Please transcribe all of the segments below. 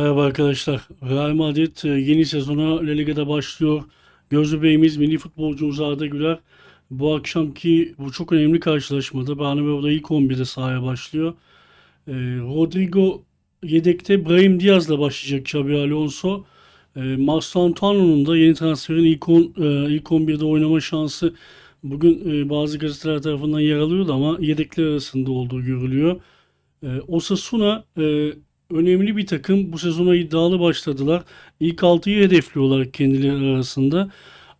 Merhaba arkadaşlar. Real Madrid e, yeni sezona La Liga'da başlıyor. Göz bebeğimiz milli futbolcumuz Arda Güler bu akşamki bu çok önemli karşılaşmada Bernabeu'da ilk 11'de sahaya başlıyor. E, Rodrigo yedekte Brahim Diaz'la başlayacak Xabi Alonso. E, Marcelo Antonio'nun da yeni transferin ilk, on, e, ilk 11'de oynama şansı bugün e, bazı gazeteler tarafından yer alıyordu ama yedekler arasında olduğu görülüyor. E, Osasuna e, önemli bir takım. Bu sezona iddialı başladılar. İlk 6'yı hedefliyorlar kendileri arasında.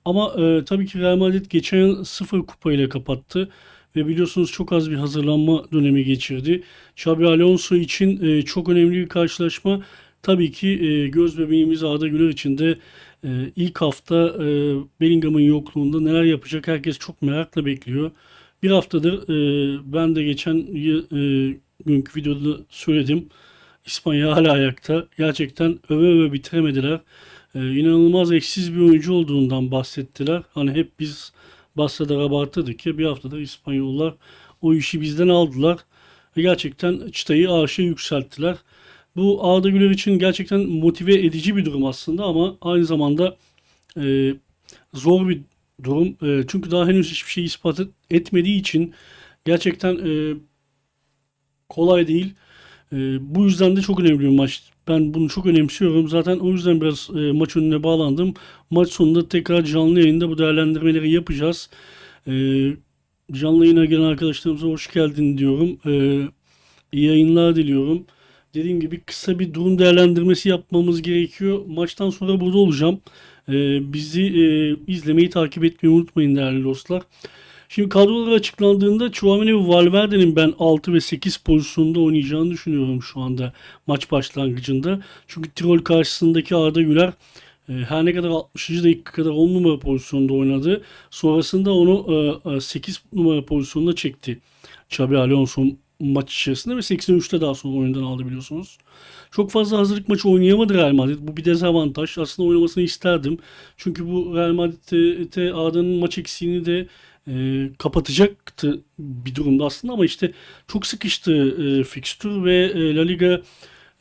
Ama e, tabii ki Real Madrid geçen yıl 0 kupa ile kapattı. Ve biliyorsunuz çok az bir hazırlanma dönemi geçirdi. Xabi Alonso için e, çok önemli bir karşılaşma. Tabii ki e, göz bebeğimiz Arda Güler için de e, ilk hafta e, Bellingham'ın yokluğunda neler yapacak herkes çok merakla bekliyor. Bir haftadır e, ben de geçen e, günkü videoda söyledim. İspanya hala ayakta. Gerçekten öve öve bitiremediler. Ee, inanılmaz eşsiz bir oyuncu olduğundan bahsettiler. Hani hep biz bahseder abartırdık ya bir haftadır İspanyollar o işi bizden aldılar. Ve gerçekten çıtayı arşa yükselttiler. Bu Arda Güler için gerçekten motive edici bir durum aslında ama aynı zamanda e, zor bir durum. E, çünkü daha henüz hiçbir şey ispat et- etmediği için gerçekten e, kolay değil. Ee, bu yüzden de çok önemli bir maç. Ben bunu çok önemsiyorum. Zaten o yüzden biraz e, maç önüne bağlandım. Maç sonunda tekrar canlı yayında bu değerlendirmeleri yapacağız. Ee, canlı yayına gelen arkadaşlarımıza hoş geldin diyorum. Ee, iyi yayınlar diliyorum. Dediğim gibi kısa bir durum değerlendirmesi yapmamız gerekiyor. Maçtan sonra burada olacağım. Ee, bizi e, izlemeyi, takip etmeyi unutmayın değerli dostlar. Şimdi kadrolar açıklandığında Tchouaméni ve Valverde'nin ben 6 ve 8 pozisyonda oynayacağını düşünüyorum şu anda maç başlangıcında. Çünkü Tirol karşısındaki Arda Güler e, her ne kadar 60. dakika kadar 10 numara pozisyonda oynadı. Sonrasında onu e, e, 8 numara pozisyonuna çekti. Xabi Alonso maç içerisinde ve 83'te daha sonra oyundan aldı biliyorsunuz. Çok fazla hazırlık maçı oynayamadı Real Madrid. Bu bir dezavantaj. Aslında oynamasını isterdim. Çünkü bu Real Madrid'e Arda'nın maç eksiğini de e, kapatacaktı bir durumda aslında ama işte çok sıkıştı e, fikstür ve e, La Liga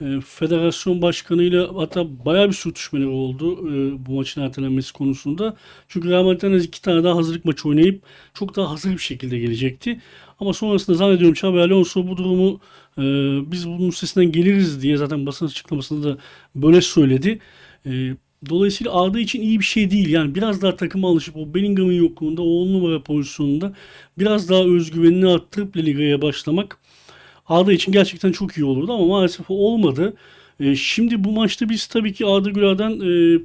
e, Federasyon Başkanı'yla hatta bayağı bir sürtüşmeler oldu e, bu maçın ertelenmesi konusunda. Çünkü Real Madrid en az iki tane daha hazırlık maçı oynayıp çok daha hazır bir şekilde gelecekti. Ama sonrasında zannediyorum Xabi Alonso bu durumu e, biz bunun üstesinden geliriz diye zaten basın açıklamasında da böyle söyledi. E, Dolayısıyla Arda için iyi bir şey değil. Yani biraz daha takıma alışıp o Bellingham'ın yokluğunda o 10 numara pozisyonunda biraz daha özgüvenini arttırıp La Liga'ya başlamak Arda için gerçekten çok iyi olurdu ama maalesef olmadı. E, şimdi bu maçta biz tabii ki Arda Güler'den e,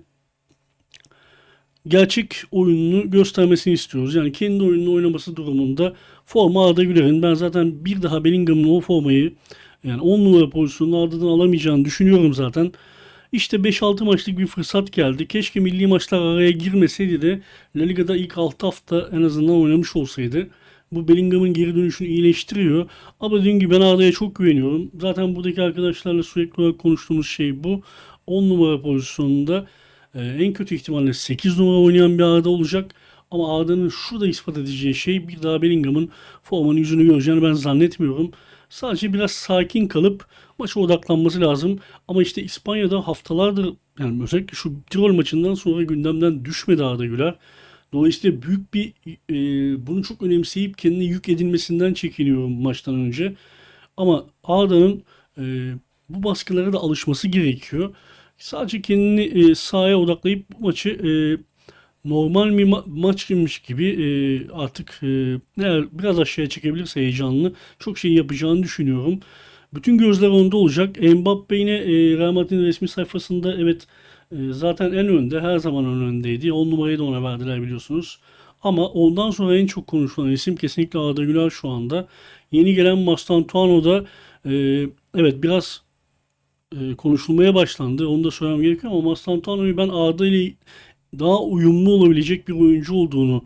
gerçek oyununu göstermesini istiyoruz. Yani kendi oyununu oynaması durumunda forma Arda Güler'in ben zaten bir daha Bellingham'ın o formayı yani 10 numara pozisyonunu Arda'dan alamayacağını düşünüyorum zaten. İşte 5-6 maçlık bir fırsat geldi. Keşke milli maçlar araya girmeseydi de La Liga'da ilk 6 hafta en azından oynamış olsaydı. Bu Bellingham'ın geri dönüşünü iyileştiriyor. Ama dediğim gibi ben Arda'ya çok güveniyorum. Zaten buradaki arkadaşlarla sürekli olarak konuştuğumuz şey bu. 10 numara pozisyonunda e, en kötü ihtimalle 8 numara oynayan bir Arda olacak. Ama Arda'nın şurada ispat edeceği şey bir daha Bellingham'ın formanın yüzünü göreceğini ben zannetmiyorum. Sadece biraz sakin kalıp maça odaklanması lazım. Ama işte İspanya'da haftalardır yani özellikle şu Tirol maçından sonra gündemden düşmedi Arda Güler. Dolayısıyla büyük bir e, bunu çok önemseyip kendine yük edinmesinden çekiniyorum maçtan önce. Ama Arda'nın e, bu baskılara da alışması gerekiyor. Sadece kendini e, sahaya odaklayıp bu maçı e, normal bir ma- maçmış gibi e, artık e, biraz aşağıya çekebilirse heyecanlı çok şey yapacağını düşünüyorum. Bütün gözler onda olacak. Mbappe yine e, Real Madrid'in resmi sayfasında evet e, zaten en önde her zaman en öndeydi. 10 numarayı da ona verdiler biliyorsunuz. Ama ondan sonra en çok konuşulan isim kesinlikle Arda Güler şu anda. Yeni gelen Mastantuano da e, evet biraz e, konuşulmaya başlandı. Onu da söylemem gerekiyor ama Mastantuano'yu ben Arda ile daha uyumlu olabilecek bir oyuncu olduğunu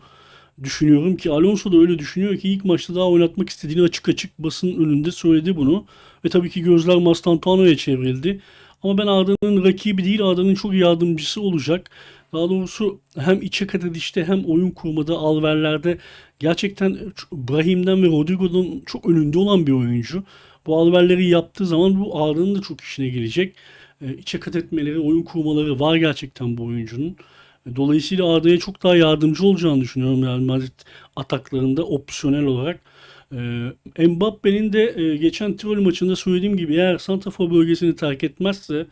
düşünüyorum ki Alonso da öyle düşünüyor ki ilk maçta daha oynatmak istediğini açık açık basın önünde söyledi bunu. Ve tabii ki gözler Mastantuano'ya çevrildi. Ama ben Arda'nın rakibi değil Arda'nın çok yardımcısı olacak. Daha doğrusu hem içe kat edişte hem oyun kurmada, alverlerde gerçekten Brahim'den ve Rodrigo'dan çok önünde olan bir oyuncu. Bu alverleri yaptığı zaman bu Arda'nın da çok işine gelecek. e, içe kat etmeleri, oyun kurmaları var gerçekten bu oyuncunun. Dolayısıyla Arda'ya çok daha yardımcı olacağını düşünüyorum Real Madrid ataklarında opsiyonel olarak. E, Mbappe'nin de e, geçen Tirol maçında söylediğim gibi eğer Santrafor bölgesini terk etmezse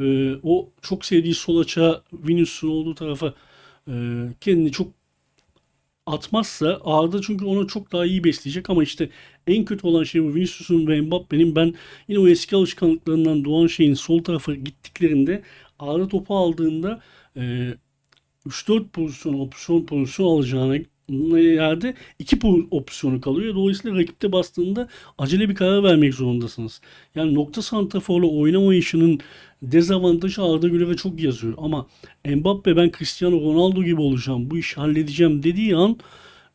e, o çok sevdiği sol açığa Vinicius'un olduğu tarafa e, kendini çok atmazsa Arda çünkü onu çok daha iyi besleyecek ama işte en kötü olan şey bu Vinicius'un ve Mbappe'nin ben yine o eski alışkanlıklarından doğan şeyin sol tarafa gittiklerinde Arda topu aldığında e, 3-4 pozisyon opsiyon pozisyon alacağına yerde 2 opsiyonu kalıyor. Dolayısıyla rakipte bastığında acele bir karar vermek zorundasınız. Yani nokta santraforla oynamayışının dezavantajı Arda Güler'e çok yazıyor. Ama Mbappe ben Cristiano Ronaldo gibi olacağım, bu işi halledeceğim dediği an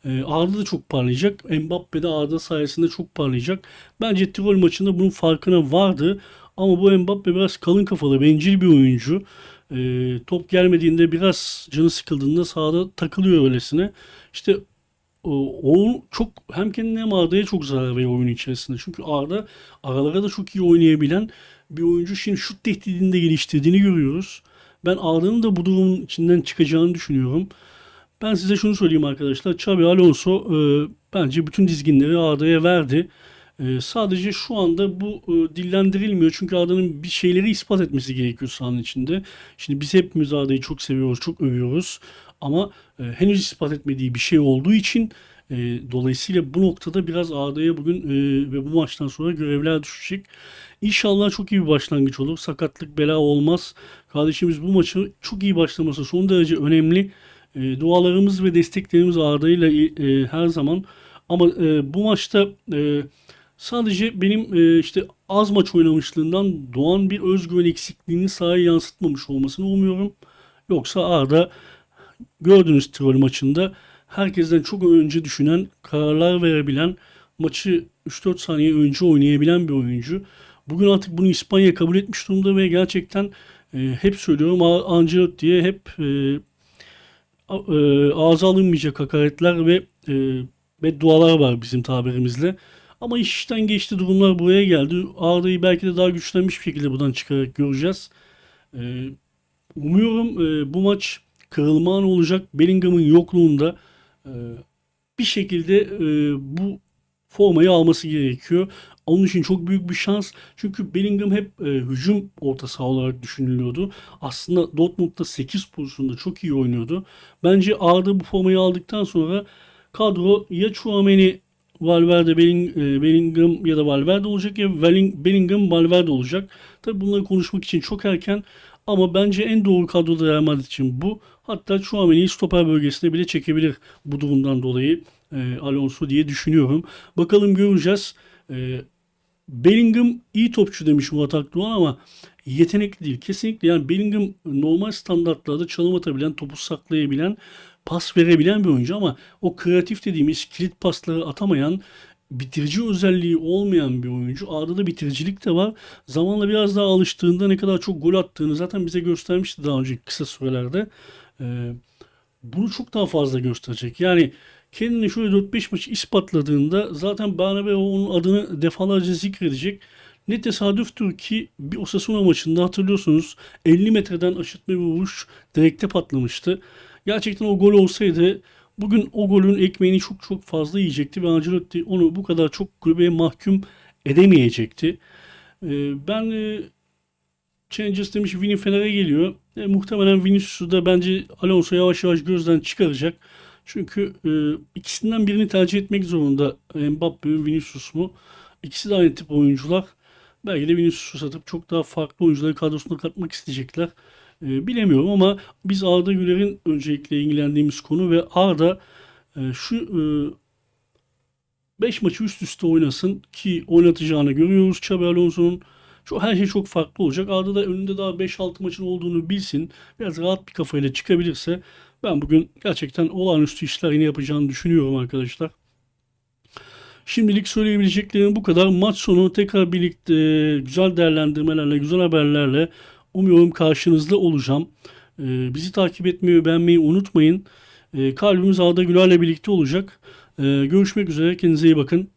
e, Arda da çok parlayacak. Mbappe de Arda sayesinde çok parlayacak. Bence Tirol maçında bunun farkına vardı. Ama bu Mbappe biraz kalın kafalı, bencil bir oyuncu. E, top gelmediğinde biraz canı sıkıldığında sahada takılıyor öylesine. İşte o, o çok hem kendine hem Arda'ya çok zarar veriyor oyun içerisinde. Çünkü Arda aralara da çok iyi oynayabilen bir oyuncu. Şimdi şut tehdidini de geliştirdiğini görüyoruz. Ben Arda'nın da bu durumun içinden çıkacağını düşünüyorum. Ben size şunu söyleyeyim arkadaşlar. Xabi Alonso e, bence bütün dizginleri Arda'ya verdi. E, sadece şu anda bu e, dillendirilmiyor. Çünkü Arda'nın bir şeyleri ispat etmesi gerekiyor sahanın içinde. Şimdi biz hepimiz Arda'yı çok seviyoruz, çok övüyoruz. Ama e, henüz ispat etmediği bir şey olduğu için e, dolayısıyla bu noktada biraz Arda'ya bugün e, ve bu maçtan sonra görevler düşecek. İnşallah çok iyi bir başlangıç olur. Sakatlık bela olmaz. Kardeşimiz bu maçı çok iyi başlaması son derece önemli. E, dualarımız ve desteklerimiz Arda ile e, her zaman. Ama e, bu maçta e, sadece benim e, işte az maç oynamışlığından doğan bir özgüven eksikliğini sahaya yansıtmamış olmasını umuyorum. Yoksa Arda gördüğünüz Tirol maçında herkesten çok önce düşünen, kararlar verebilen, maçı 3-4 saniye önce oynayabilen bir oyuncu. Bugün artık bunu İspanya kabul etmiş durumda ve gerçekten e, hep söylüyorum Ancelotti'ye hep e, e, ağza alınmayacak hakaretler ve e, beddualar var bizim tabirimizle. Ama iş işten geçti durumlar buraya geldi. Arda'yı belki de daha güçlenmiş bir şekilde buradan çıkarak göreceğiz. E, umuyorum e, bu maç kırılma anı olacak. Bellingham'ın yokluğunda e, bir şekilde e, bu formayı alması gerekiyor. Onun için çok büyük bir şans. Çünkü Bellingham hep e, hücum orta saha olarak düşünülüyordu. Aslında Dortmund'da 8 pozisyonda çok iyi oynuyordu. Bence Arda bu formayı aldıktan sonra kadro ya Chouameni, Valverde, e, Bellingham ya da Valverde olacak ya Bellingham, Valverde olacak. Tabii bunları konuşmak için çok erken ama bence en doğru kadro da Real Madrid için bu. Hatta Chouameni'yi stoper bölgesine bile çekebilir bu durumdan dolayı e, Alonso diye düşünüyorum. Bakalım göreceğiz. E, Bellingham iyi topçu demiş Murat Akdoğan ama yetenekli değil. Kesinlikle yani Bellingham normal standartlarda çalım atabilen, topu saklayabilen, pas verebilen bir oyuncu ama o kreatif dediğimiz kilit pasları atamayan, bitirici özelliği olmayan bir oyuncu. Arda'da bitiricilik de var. Zamanla biraz daha alıştığında ne kadar çok gol attığını zaten bize göstermişti daha önceki kısa sürelerde. Ee, bunu çok daha fazla gösterecek. Yani kendini şöyle 4-5 maç ispatladığında zaten Bernabeu onun adını defalarca zikredecek. Ne tesadüftür ki bir Osasuna maçında hatırlıyorsunuz 50 metreden aşırtma bir vuruş direkte patlamıştı. Gerçekten o gol olsaydı bugün o golün ekmeğini çok çok fazla yiyecekti ve Ancelotti onu bu kadar çok kulübeye mahkum edemeyecekti. Ee, ben e, Changes demiş Vini Fener'e geliyor. E, muhtemelen Vinicius'u da bence Alonso yavaş yavaş gözden çıkaracak. Çünkü e, ikisinden birini tercih etmek zorunda. Mbappe mi Vinicius mu? İkisi de aynı tip oyuncular. Belki de Vinicius'u satıp çok daha farklı oyuncuları kadrosuna katmak isteyecekler. E, bilemiyorum ama biz Arda Güler'in öncelikle ilgilendiğimiz konu ve Arda e, şu e, 5 maçı üst üste oynasın ki oynatacağını görüyoruz Xabi Alonso'nun. Çok, her şey çok farklı olacak. Arda da önünde daha 5-6 maçın olduğunu bilsin. Biraz rahat bir kafayla çıkabilirse ben bugün gerçekten olağanüstü işler yine yapacağını düşünüyorum arkadaşlar. Şimdilik söyleyebileceklerim bu kadar. Maç sonu tekrar birlikte e, güzel değerlendirmelerle, güzel haberlerle umuyorum karşınızda olacağım. E, Bizi takip etmeyi beğenmeyi unutmayın. E, Kalbimiz Arda Güler'le birlikte olacak. E, Görüşmek üzere. Kendinize iyi bakın.